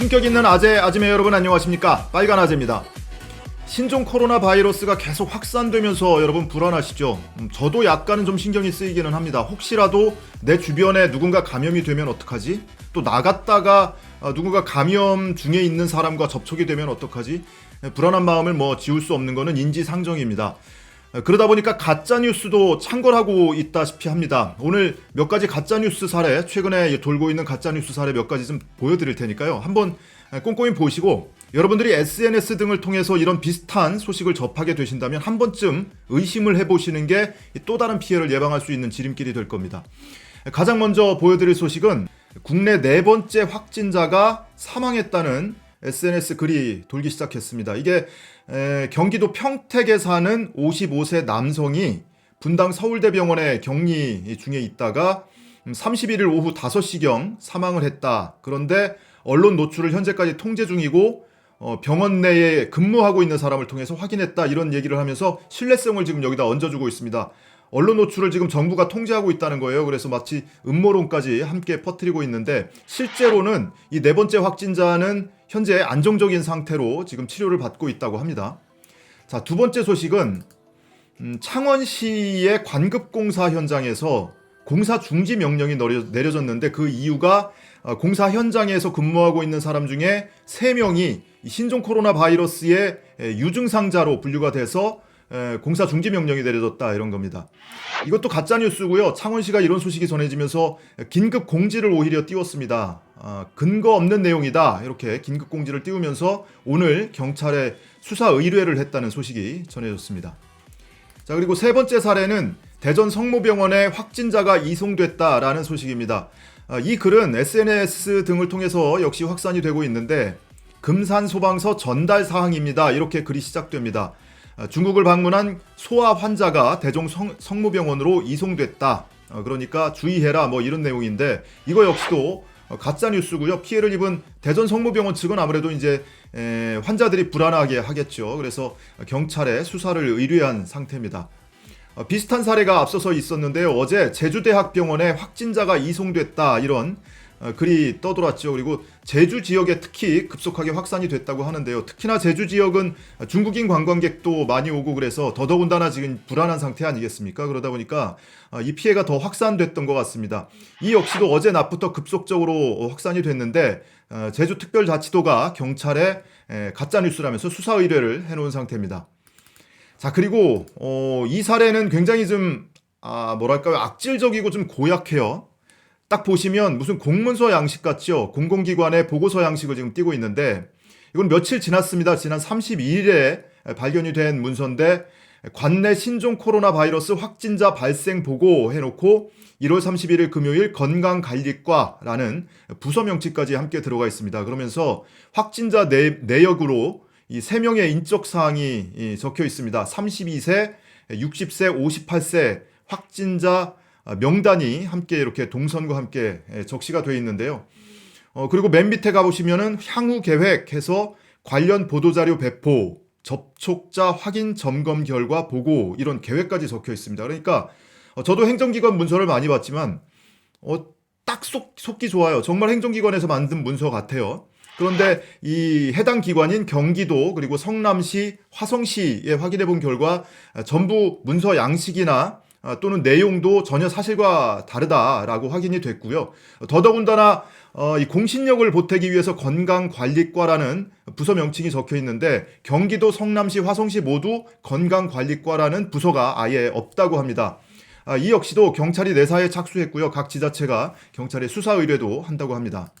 품격 있는 아재 아지매 여러분 안녕하십니까? 빨간 아재입니다. 신종 코로나 바이러스가 계속 확산되면서 여러분 불안하시죠? 음, 저도 약간은 좀 신경이 쓰이기는 합니다. 혹시라도 내 주변에 누군가 감염이 되면 어떡하지? 또 나갔다가 어, 누군가 감염 중에 있는 사람과 접촉이 되면 어떡하지? 네, 불안한 마음을 뭐 지울 수 없는 거는 인지상정입니다. 어, 그러다 보니까 가짜 뉴스도 창궐하고 있다시피 합니다. 오늘 몇 가지 가짜 뉴스 사례, 최근에 돌고 있는 가짜 뉴스 사례 몇 가지 좀 보여드릴 테니까요. 한번 꼼꼼히 보시고 여러분들이 SNS 등을 통해서 이런 비슷한 소식을 접하게 되신다면 한 번쯤 의심을 해보시는 게 또 다른 피해를 예방할 수 있는 지름길이 될 겁니다. 가장 먼저 보여드릴 소식은 국내 네 번째 확진자가 사망했다는 SNS 글이 돌기 시작했습니다. 이게 에, 경기도 평택에 사는 55세 남성이 분당 서울대병원에 격리 중에 있다가 31일 오후 5시경 사망을 했다. 그런데 언론 노출을 현재까지 통제 중이고 어, 병원 내에 근무하고 있는 사람을 통해서 확인했다. 이런 얘기를 하면서 신뢰성을 지금 여기다 얹어주고 있습니다. 언론 노출을 지금 정부가 통제하고 있다는 거예요. 그래서 마치 음모론까지 함께 퍼뜨리고 있는데 실제로는 이 네 번째 확진자는 현재 안정적인 상태로 지금 치료를 받고 있다고 합니다. 자, 두 번째 소식은 음, 창원시의 관급공사 현장에서 공사 중지 명령이 내려- 내려졌는데 그 이유가 어, 공사 현장에서 근무하고 있는 사람 중에 세명이 신종 코로나 바이러스의 에, 유증상자로 분류가 돼서 에, 공사 중지 명령이 내려졌다 이런 겁니다. 이것도 가짜 뉴스고요. 창원시가 이런 소식이 전해지면서 긴급 공지를 오히려 띄웠습니다. 아, 근거 없는 내용이다 이렇게 긴급 공지를 띄우면서 오늘 경찰에 수사 의뢰를 했다는 소식이 전해졌습니다. 자 그리고 세 번째 사례는 대전 성모병원에 확진자가 이송됐다라는 소식입니다. 아, 이 글은 SNS 등을 통해서 역시 확산이 되고 있는데 금산 소방서 전달 사항입니다. 이렇게 글이 시작됩니다. 아, 중국을 방문한 소아 환자가 대종 성, 성모병원으로 이송됐다. 어, 그러니까 주의해라 뭐 이런 내용인데 이거 역시도 어, 가짜 뉴스고요. 피해를 입은 대전 성모병원 측은 아무래도 이제 에, 환자들이 불안하게 하겠죠. 그래서 경찰에 수사를 의뢰한 상태입니다. 어, 비슷한 사례가 앞서서 있었는데요. 어제 제주대학병원에 확진자가 이송됐다 이런 어, 글이 떠돌았죠. 그리고 제주 지역에 특히 급속하게 확산이 됐다고 하는데요. 특히나 제주 지역은 중국인 관광객도 많이 오고 그래서 더더군다나 지금 불안한 상태 아니겠습니까? 그러다 보니까 어, 이 피해가 더 확산됐던 것 같습니다. 이 역시도 어제 낮부터 급속적으로 확산이 됐는데 어, 제주 특별자치도가 경찰에 에, 가짜 뉴스라면서 수사 의뢰를 해놓은 상태입니다. 자 그리고 어, 이 사례는 굉장히 좀 아, 뭐랄까요 악질적이고 좀 고약해요. 딱 보시면 무슨 공문서 양식 같죠? 공공기관의 보고서 양식을 지금 띄고 있는데 이건 며칠 지났습니다. 지난 32일에 발견이 된 문서인데 관내 신종 코로나 바이러스 확진자 발생 보고 해놓고 1월 31일 금요일 건강관리과라는 부서 명칭까지 함께 들어가 있습니다. 그러면서 확진자 내, 내역으로 이세 명의 인적 사항이 이, 적혀 있습니다. 32세, 60세, 58세 확진자 아, 명단이 함께 이렇게 동선과 함께 예, 적시가 되어 있는데요. 어, 그리고 맨 밑에 가보시면은 향후 계획해서 관련 보도자료 배포, 접촉자 확인 점검 결과 보고 이런 계획까지 적혀 있습니다. 그러니까 어, 저도 행정기관 문서를 많이 봤지만 어, 딱 속, 속기 좋아요. 정말 행정기관에서 만든 문서 같아요. 그런데 이 해당 기관인 경기도 그리고 성남시, 화성시에 확인해 본 결과 아, 전부 문서 양식이나 아, 또는 내용도 전혀 사실과 다르다라고 확인이 됐고요. 더더군다나 어, 이 공신력을 보태기 위해서 건강관리과라는 부서 명칭이 적혀 있는데 경기도 성남시, 화성시 모두 건강관리과라는 부서가 아예 없다고 합니다. 아, 이 역시도 경찰이 내사에 착수했고요. 각 지자체가 경찰에 수사 의뢰도 한다고 합니다.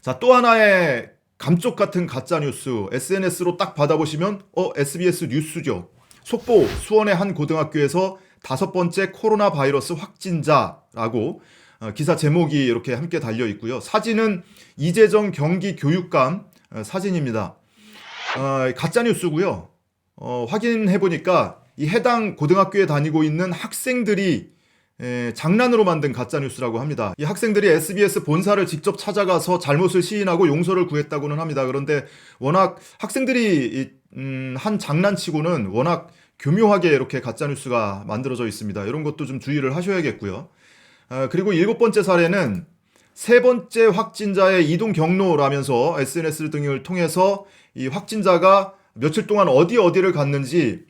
자, 또 하나의 감쪽 같은 가짜 뉴스 SNS로 딱 받아보시면 어 SBS 뉴스죠. 속보 수원의 한 고등학교에서 다섯 번째 코로나 바이러스 확진자라고 어, 기사 제목이 이렇게 함께 달려 있고요. 사진은 이재정 경기 교육감 어, 사진입니다. 어, 가짜 뉴스고요. 어, 확인해 보니까 이 해당 고등학교에 다니고 있는 학생들이 에, 장난으로 만든 가짜 뉴스라고 합니다. 이 학생들이 SBS 본사를 직접 찾아가서 잘못을 시인하고 용서를 구했다고는 합니다. 그런데 워낙 학생들이 이, 음, 한 장난치고는 워낙 교묘하게 이렇게 가짜 뉴스가 만들어져 있습니다. 이런 것도 좀 주의를 하셔야겠고요. 아, 그리고 일곱 번째 사례는 세 번째 확진자의 이동 경로라면서 SNS 등을 통해서 이 확진자가 며칠 동안 어디 어디를 갔는지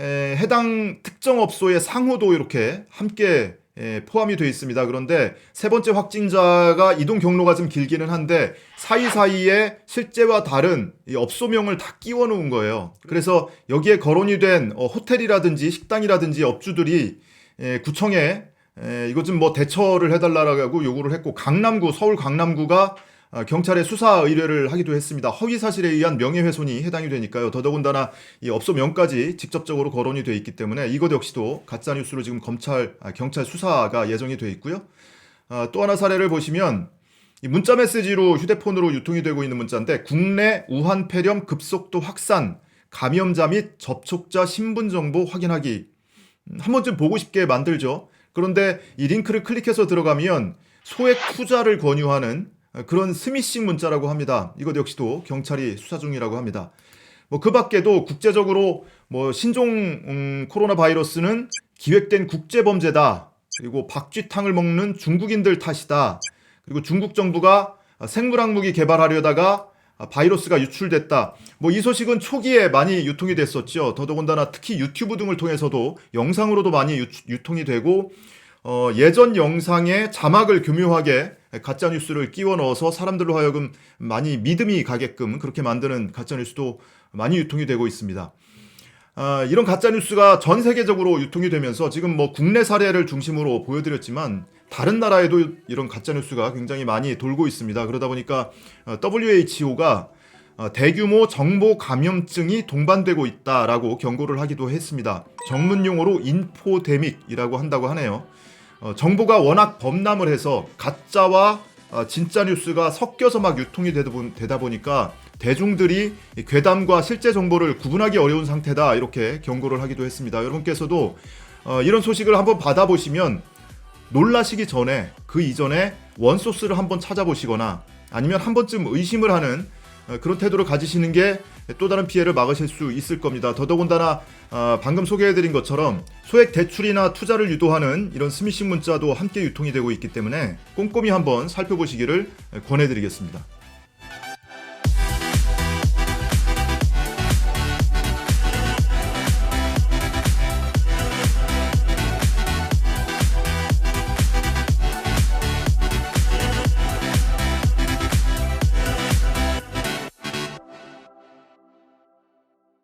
에, 해당 특정 업소의 상호도 이렇게 함께 에, 포함이 되어 있습니다. 그런데 세 번째 확진자가 이동 경로가 좀 길기는 한데 사이사이에 실제와 다른 이 업소명을 다 끼워 놓은 거예요. 그래서 여기에 거론이 된 어, 호텔이라든지 식당이라든지 업주들이 에, 구청에 에, 이것 좀 뭐 대처를 해달라고 요구를 했고 강남구 서울 강남구가 아, 경찰에 수사 의뢰를 하기도 했습니다. 허위 사실에 의한 명예훼손이 해당이 되니까요. 더더군다나 이 업소 명까지 직접적으로 거론이 돼 있기 때문에 이것 역시도 가짜 뉴스로 지금 검찰 아, 경찰 수사가 예정이 돼 있고요. 아, 또 하나 사례를 보시면 이 문자 메시지로 휴대폰으로 유통이 되고 있는 문자인데 국내 우한 폐렴 급속도 확산 감염자 및 접촉자 신분 정보 확인하기 음, 한 번쯤 보고 싶게 만들죠. 그런데 이 링크를 클릭해서 들어가면 소액 투자를 권유하는 그런 스미싱 문자라고 합니다. 이것 역시도 경찰이 수사 중이라고 합니다. 뭐 그 밖에도 국제적으로 뭐 신종 음, 코로나 바이러스는 기획된 국제 범죄다. 그리고 박쥐탕을 먹는 중국인들 탓이다. 그리고 중국 정부가 생물학 무기 개발하려다가 바이러스가 유출됐다. 뭐 이 소식은 초기에 많이 유통이 됐었죠. 더더군다나 특히 유튜브 등을 통해서도 영상으로도 많이 유, 유통이 되고 어, 예전 영상에 자막을 교묘하게 가짜 뉴스를 끼워 넣어서 사람들로 하여금 많이 믿음이 가게끔 그렇게 만드는 가짜 뉴스도 많이 유통이 되고 있습니다. 아, 이런 가짜 뉴스가 전 세계적으로 유통이 되면서 지금 뭐 국내 사례를 중심으로 보여드렸지만 다른 나라에도 이런 가짜 뉴스가 굉장히 많이 돌고 있습니다. 그러다 보니까 어, WHO가 어, 대규모 정보 감염증이 동반되고 있다라고 경고를 하기도 했습니다. 전문 용어로 인포데믹이라고 한다고 하네요. 어, 정보가 워낙 범람을 해서 가짜와 어, 진짜 뉴스가 섞여서 막 유통이 되다, 보니까 대중들이 이 괴담과 실제 정보를 구분하기 어려운 상태다 이렇게 경고를 하기도 했습니다. 여러분께서도 어, 이런 소식을 한번 받아보시면 놀라시기 전에 그 이전에 원소스를 한번 찾아보시거나 아니면 한 번쯤 의심을 하는 어, 그런 태도를 가지시는 게 또 다른 피해를 막으실 수 있을 겁니다. 더더군다나 어, 방금 소개해드린 것처럼 소액 대출이나 투자를 유도하는 이런 스미싱 문자도 함께 유통이 되고 있기 때문에 꼼꼼히 한번 살펴보시기를 권해드리겠습니다.